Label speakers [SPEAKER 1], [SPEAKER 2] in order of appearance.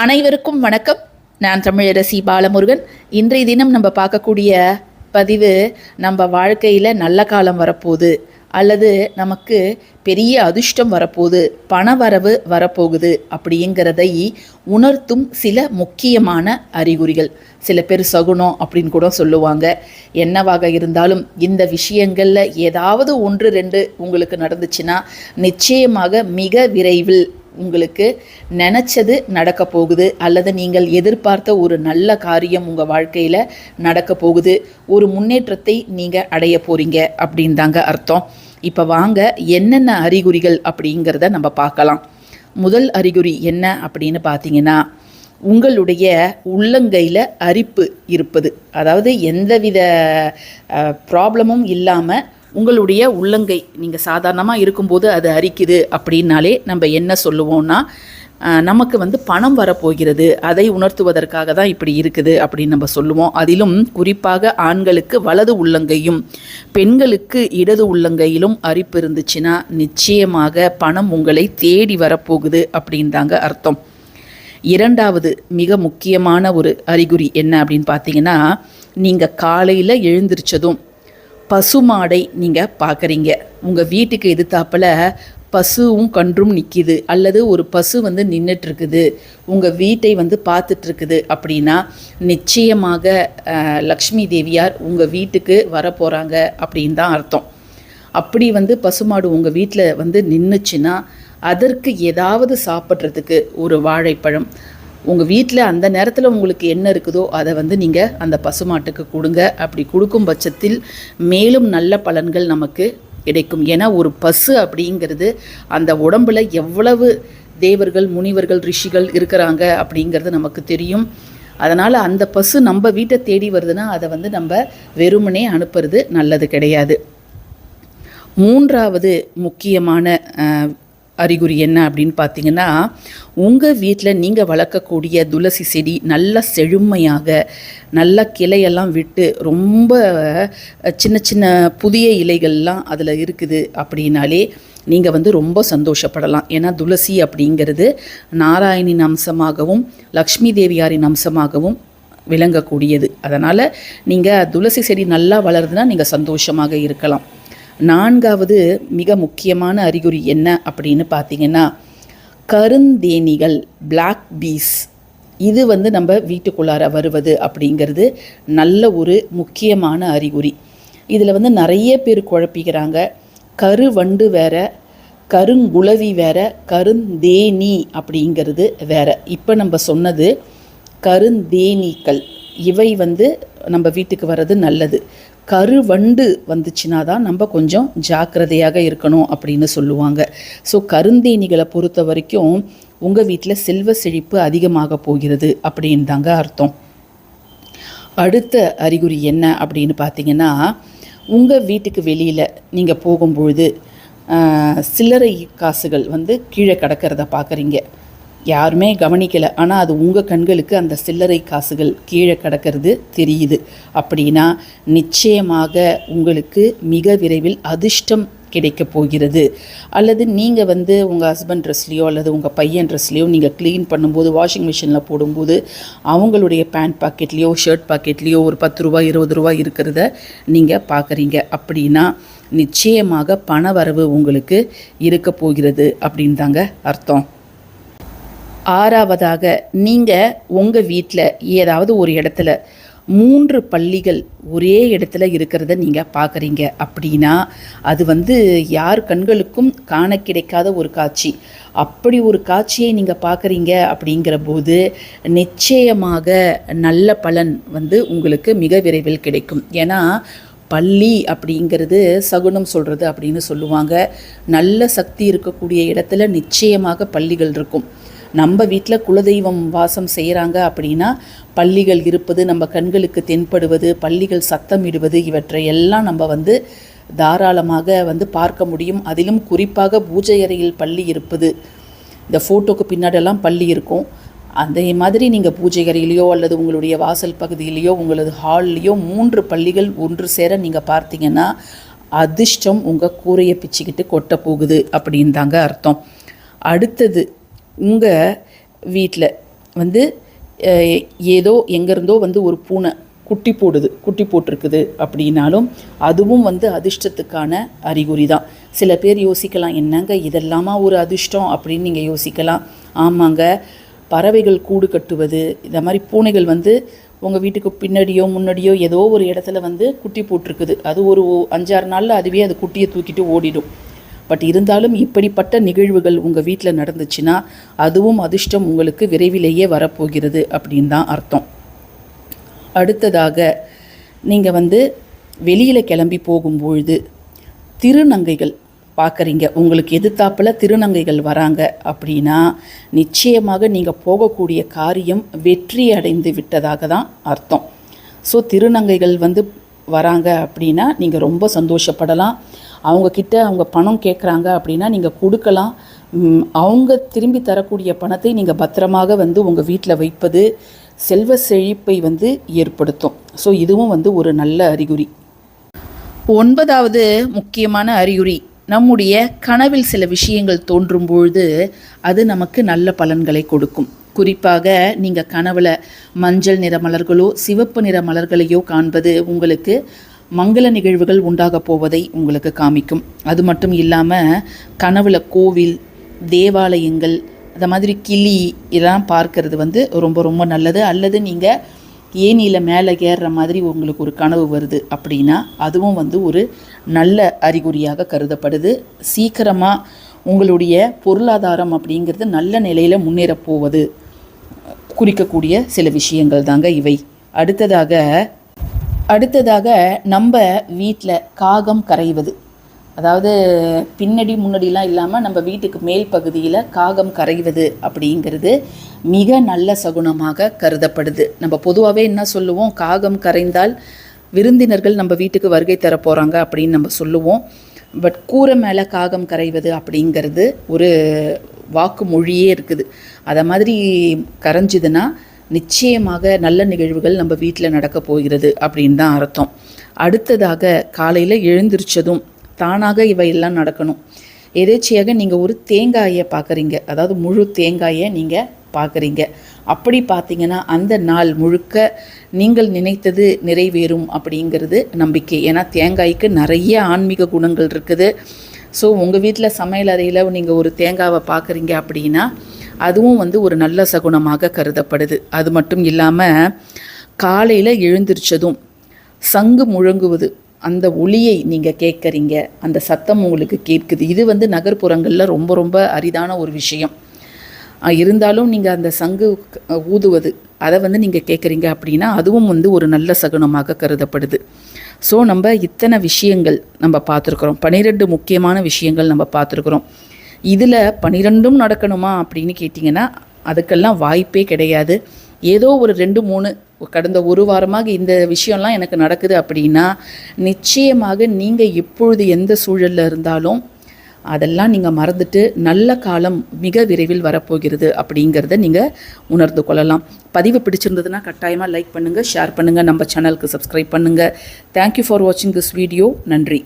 [SPEAKER 1] அனைவருக்கும் வணக்கம். நான் தமிழரசி பாலமுருகன். இன்றைய தினம் நம்ம பார்க்கக்கூடிய பதிவு நம்ம வாழ்க்கையில் நல்ல காலம் வரப்போகுது அல்லது நமக்கு பெரிய அதிர்ஷ்டம் வரப்போகுது பணவரவு வரப்போகுது அப்படிங்கிறதை உணர்த்தும் சில முக்கியமான அறிகுறிகள். சில பேர் சகுனம் அப்படின்னு கூட சொல்லுவாங்க. என்னவாக இருந்தாலும் இந்த விஷயங்களில் ஏதாவது ஒன்று ரெண்டு உங்களுக்கு நடந்துச்சுன்னா நிச்சயமாக மிக விரைவில் உங்களுக்கு நினச்சது நடக்க போகுது அல்லது நீங்கள் எதிர்பார்த்த ஒரு நல்ல காரியம் உங்கள் வாழ்க்கையில் நடக்க போகுது ஒரு முன்னேற்றத்தை நீங்கள் அடைய போகிறீங்க அப்படின்னு தாங்க அர்த்தம். இப்போ வாங்க என்னென்ன அறிகுறிகள் அப்படிங்கிறத நம்ம பார்க்கலாம். முதல் அறிகுறி என்ன அப்படின்னு பார்த்தீங்கன்னா உங்களுடைய உள்ளங்கையில் அரிப்பு இருப்பது. அதாவது எந்தவித ப்ராப்ளமும் இல்லாமல் உங்களுடைய உள்ளங்கை. நீங்கள் சாதாரணமாக இருக்கும்போது அது அரிக்குது அப்படின்னாலே நம்ம என்ன சொல்லுவோம்னா நமக்கு வந்து பணம் வரப்போகிறது. அதை உணர்த்துவதற்காக தான் இப்படி இருக்குது அப்படின்னு நம்ம சொல்லுவோம். அதிலும் குறிப்பாக ஆண்களுக்கு வலது உள்ளங்கையும் பெண்களுக்கு இடது உள்ளங்கையிலும் அரிப்பு இருந்துச்சுன்னா நிச்சயமாக பணம் உங்களை தேடி வரப்போகுது அப்படின்தாங்க அர்த்தம். இரண்டாவது மிக முக்கியமான ஒரு அறிகுறி என்ன அப்படின்னு பார்த்தீங்கன்னா நீங்கள் காலையில் எழுந்திரிச்சதும் பசுமாடை நீங்கள் பார்க்குறீங்க உங்கள் வீட்டுக்கு எதிர்த்தாப்பில் பசுவும் கன்றும் நிற்கிது அல்லது ஒரு பசு வந்து நின்றுட்டுருக்குது உங்கள் வீட்டை வந்து பார்த்துட்ருக்குது அப்படின்னா நிச்சயமாக லக்ஷ்மி தேவியார் உங்கள் வீட்டுக்கு வரப்போகிறாங்க அப்படின்னு தான் அர்த்தம். அப்படி வந்து பசுமாடு உங்கள் வீட்டில் வந்து நின்றுச்சுன்னா அதற்கு ஏதாவது சாப்பிட்றதுக்கு ஒரு வாழைப்பழம் உங்கள் வீட்டில் அந்த நேரத்தில் உங்களுக்கு என்ன இருக்குதோ அதை வந்து நீங்கள் அந்த பசுமாட்டுக்கு கொடுங்க. அப்படி கொடுக்கும் பட்சத்தில் மேலும் நல்ல பலன்கள் நமக்கு கிடைக்கும். ஏன்னா ஒரு பசு அப்படிங்கிறது அந்த உடம்புல எவ்வளவு தேவர்கள் முனிவர்கள் ரிஷிகள் இருக்கிறாங்க அப்படிங்கிறது நமக்கு தெரியும். அதனால் அந்த பசு நம்ம வீட்டை தேடி வருதுன்னா அதை வந்து நம்ம வெறுமனே அனுப்புறது நல்லது கிடையாது. மூன்றாவது முக்கியமான அறிகுறி என்ன அப்படின்னு பார்த்தீங்கன்னா உங்கள் வீட்டில் நீங்கள் வளர்க்கக்கூடிய துளசி செடி நல்ல செழுமையாக நல்ல கிளையெல்லாம் விட்டு ரொம்ப சின்ன சின்ன புதிய இலைகள்லாம் அதில் இருக்குது அப்படின்னாலே நீங்கள் வந்து ரொம்ப சந்தோஷப்படலாம். ஏன்னா துளசி அப்படிங்கிறது நாராயணின் அம்சமாகவும் லக்ஷ்மி தேவியாரின் அம்சமாகவும் விளங்கக்கூடியது. அதனால் நீங்கள் துளசி செடி நல்லா வளருதுன்னா நீங்கள் சந்தோஷமாக இருக்கலாம். நான்காவது மிக முக்கியமான அறிகுறி என்ன அப்படின்னு பார்த்தீங்கன்னா கருந்தேனிகள் பிளாக் பீஸ் இது வந்து நம்ம வீட்டுக்குள்ளார வருவது அப்படிங்கிறது நல்ல ஒரு முக்கியமான அறிகுறி. இதில் வந்து நிறைய பேர் குழப்பிக்கிறாங்க. கருவண்டு வேற கருங்குளவி வேற கருந்தேனி அப்படிங்கிறது வேற. இப்போ நம்ம சொன்னது கருந்தேனீக்கள் இவை வந்து நம்ம வீட்டுக்கு வர்றது நல்லது. கருவண்டு வந்துச்சுன்னா தான் நம்ம கொஞ்சம் ஜாக்கிரதையாக இருக்கணும் அப்படின்னு சொல்லுவாங்க. ஸோ கருந்தேனிகளை பொறுத்த வரைக்கும் உங்கள் வீட்டில் செல்வ செழிப்பு அதிகமாக போகிறது அப்படின்னு தாங்க அர்த்தம். அடுத்த அறிகுறி என்ன அப்படின்னு பார்த்தீங்கன்னா உங்கள் வீட்டுக்கு வெளியில் நீங்கள் போகும்பொழுது சில்லறை காசுகள் வந்து கீழே கிடக்கிறத பார்க்குறீங்க யாருமே கவனிக்கலை. ஆனால் அது உங்கள் கண்களுக்கு அந்த சில்லறை காசுகள் கீழே கிடக்கிறது தெரியுது. அப்படின்னா நிச்சயமாக உங்களுக்கு மிக விரைவில் அதிர்ஷ்டம் கிடைக்கப் போகிறது. அல்லது நீங்கள் வந்து உங்கள் ஹஸ்பண்ட் ட்ரெஸ்லேயோ அல்லது உங்கள் பையன் ட்ரெஸ்லேயோ நீங்கள் க்ளீன் பண்ணும்போது வாஷிங் மிஷினில் போடும்போது அவங்களுடைய பேண்ட் பாக்கெட்லேயோ ஷர்ட் பாக்கெட்லேயோ ஒரு பத்து ரூபா இருபது ரூபா இருக்கிறத நீங்கள் பார்க்குறீங்க அப்படின்னா நிச்சயமாக பண வரவு உங்களுக்கு இருக்க போகிறது அப்படின்னு தாங்க அர்த்தம். ஆறாவதாக நீங்கள் உங்கள் வீட்டில் ஏதாவது ஒரு இடத்துல மூன்று பள்ளிகள் ஒரே இடத்துல இருக்கிறத நீங்கள் பார்க்குறீங்க அப்படின்னா அது வந்து யார் கண்களுக்கும் காண கிடைக்காத ஒரு காட்சி. அப்படி ஒரு காட்சியை நீங்கள் பார்க்குறீங்க அப்படிங்கிற போது நிச்சயமாக நல்ல பலன் வந்து உங்களுக்கு மிக விரைவில் கிடைக்கும். ஏன்னா பள்ளி அப்படிங்கிறது சகுனம் சொல்கிறது அப்படின்னு சொல்லுவாங்க. நல்ல சக்தி இருக்கக்கூடிய இடத்துல நிச்சயமாக பள்ளிகள் இருக்கும். நம்ம வீட்டில் குலதெய்வம் வாசம் செய்கிறாங்க அப்படின்னா பள்ளிகள் இருப்பது நம்ம கண்களுக்கு தென்படுவது பள்ளிகள் சத்தமிடுவது இவற்றை எல்லாம் நம்ம வந்து தாராளமாக வந்து பார்க்க முடியும். அதிலும் குறிப்பாக பூஜை அறையில் பள்ளி இருப்பது. இந்த ஃபோட்டோக்கு பின்னாடெல்லாம் பள்ளி இருக்கும். அதே மாதிரி நீங்கள் பூஜை அறையிலையோ அல்லது உங்களுடைய வாசல் பகுதியிலையோ உங்களது ஹால்லையோ மூன்று பள்ளிகள் ஒன்று சேர நீங்கள் பார்த்தீங்கன்னா அதிர்ஷ்டம் உங்கள் கூரையை பிச்சுக்கிட்டு கொட்ட போகுது அப்படின்னு தாங்க அர்த்தம். அடுத்தது உங்கள் வீட்டில் வந்து ஏதோ எங்கேருந்தோ வந்து ஒரு பூனை குட்டி போடுது குட்டி போட்டிருக்குது அப்படின்னாலும் அதுவும் வந்து அதிர்ஷ்டத்துக்கான அறிகுறி தான் சில பேர் யோசிக்கலாம் என்னங்க இதெல்லாமா ஒரு அதிர்ஷ்டம்? அப்படின்னு நீங்கள் யோசிக்கலாம். ஆமாங்க பறவைகள் கூடு கட்டுவது இந்த மாதிரி பூனைகள் வந்து உங்கள் வீட்டுக்கு பின்னாடியோ முன்னாடியோ ஏதோ ஒரு இடத்துல வந்து குட்டி போட்டிருக்குது. அது ஒரு அஞ்சாறு நாளில் அதுவே அது குட்டியை தூக்கிட்டு ஓடிடும். பட் இருந்தாலும் இப்படிப்பட்ட நிகழ்வுகள் உங்கள் வீட்டில் நடந்துச்சுன்னா அதுவும் அதிர்ஷ்டம் உங்களுக்கு விரைவிலேயே வரப்போகிறது அப்படின்னு தான் அர்த்தம். அடுத்ததாக நீங்கள் வந்து வெளியில் கிளம்பி போகும்பொழுது திருநங்கைகள் பார்க்குறீங்க. உங்களுக்கு எதிர்த்தாப்பில் திருநங்கைகள் வராங்க அப்படின்னா நிச்சயமாக நீங்கள் போகக்கூடிய காரியம் வெற்றி அடைந்து விட்டதாக தான் அர்த்தம். ஸோ திருநங்கைகள் வந்து வராங்க அப்படின்னா நீங்கள் ரொம்ப சந்தோஷப்படலாம். அவங்கக்கிட்ட அவங்க பணம் கேட்குறாங்க அப்படின்னா நீங்கள் கொடுக்கலாம். அவங்க திரும்பி தரக்கூடிய பணத்தை நீங்கள் பத்திரமாக வந்து உங்கள் வீட்டில் வைப்பது செல்வ செழிப்பை வந்து ஏற்படுத்தும். ஸோ இதுவும் வந்து ஒரு நல்ல அறிகுறி. ஒன்பதாவது முக்கியமான அறிகுறி. நம்முடைய கனவில் சில விஷயங்கள் தோன்றும் பொழுது அது நமக்கு நல்ல பலன்களை கொடுக்கும். குறிப்பாக நீங்கள் கனவில் மஞ்சள் நிற மலர்களோ சிவப்பு நிற மலர்களையோ காண்பது உங்களுக்கு மங்கள நிகழ்வுகள் உண்டாக போவதை உங்களுக்கு காமிக்கும். அது மட்டும் இல்லாமல் கனவுல கோவில் தேவாலயங்கள் அந்த மாதிரி கிளி இதெல்லாம் பார்க்கறது வந்து ரொம்ப ரொம்ப நல்லது. அல்லது நீங்கள் ஏனியில் மேலே ஏறுற மாதிரி உங்களுக்கு ஒரு கனவு வருது அப்படின்னா அதுவும் வந்து ஒரு நல்ல அறிகுறியாக கருதப்படுது. சீக்கிரமாக உங்களுடைய பொருளாதாரம் அப்படிங்கிறது நல்ல நிலையில் முன்னேறப் போவது குறிக்கக்கூடிய சில விஷயங்கள் தாங்க இவை. அடுத்ததாக அடுத்ததாக நம்ம வீட்டில் காகம் கரைவது. அதாவது பின்னாடி முன்னாடிலாம் இல்லாமல் நம்ம வீட்டுக்கு மேல் பகுதியில் காகம் கரைவது அப்படிங்கிறது மிக நல்ல சகுனமாக கருதப்படுது. நம்ம பொதுவாகவே என்ன சொல்லுவோம்? காகம் கரைந்தால் விருந்தினர்கள் நம்ம வீட்டுக்கு வருகை தர போகிறாங்க அப்படின்னு நம்ம சொல்லுவோம். பட் கூரை மேலே காகம் கரைவது அப்படிங்கிறது ஒரு வாக்கு மொழியே இருக்குது. அதை மாதிரி கரைஞ்சுதுன்னா நிச்சயமாக நல்ல நிகழ்வுகள் நம்ம வீட்டில் நடக்க போகிறது அப்படின்னு தான் அர்த்தம். அடுத்ததாக காலையில் எழுந்திரிச்சதும் தானாக இவையெல்லாம் நடக்கணும். எதேச்சையாக நீங்கள் ஒரு தேங்காயை பார்க்குறீங்க அதாவது முழு தேங்காயை நீங்கள் பார்க்குறீங்க அப்படி பார்த்தீங்கன்னா அந்த நாள் முழுக்க நீங்கள் நினைத்தது நிறைவேறும் அப்படிங்கிறது நம்பிக்கை. ஏன்னா தேங்காய்க்கு நிறைய ஆன்மீக குணங்கள் இருக்குது. ஸோ உங்கள் வீட்டில் சமையல் அறையில் நீங்கள் ஒரு தேங்காவை பார்க்குறீங்க அப்படின்னா அதுவும் வந்து ஒரு நல்ல சகுனமாக கருதப்படுது. அது மட்டும் இல்லாமல் காலையில் எழுந்திரிச்சதும் சங்கு முழங்குவது அந்த ஒளியை நீங்கள் கேட்குறீங்க அந்த சத்தம் உங்களுக்கு கேட்குது. இது வந்து நகர்ப்புறங்களில் ரொம்ப ரொம்ப அரிதான ஒரு விஷயம். இருந்தாலும் நீங்கள் அந்த சங்கு ஊதுவது அதை வந்து நீங்கள் கேட்குறீங்க அப்படின்னா அதுவும் வந்து ஒரு நல்ல சகுனமாக கருதப்படுது. ஸோ நம்ம இத்தனை விஷயங்கள் நம்ம பார்த்துருக்குறோம். பன்னிரெண்டு முக்கியமான விஷயங்கள் நம்ம பார்த்துருக்குறோம். இதில் பன்னிரெண்டும் நடக்கணுமா அப்படின்னு கேட்டிங்கன்னா அதுக்கெல்லாம் வாய்ப்பே கிடையாது. ஏதோ ஒரு ரெண்டு மூணு கடந்த ஒரு வாரமாக இந்த விஷயம்லாம் எனக்கு நடக்குது அப்படின்னா நிச்சயமாக நீங்கள் எப்பொழுது எந்த சூழலில் இருந்தாலும் அதெல்லாம் நீங்கள் மறந்துட்டு நல்ல காலம் மிக விரைவில் வரப்போகிறது அப்படிங்கிறத நீங்கள் உணர்ந்து கொள்ளலாம். பதிவு பிடிச்சிருந்ததுன்னா கட்டாயமாக லைக் பண்ணுங்கள் ஷேர் பண்ணுங்கள் நம்ம சேனலுக்கு சப்ஸ்கிரைப் பண்ணுங்கள் தேங்க்யூ ஃபார் வாட்சிங் திஸ் வீடியோ நன்றி.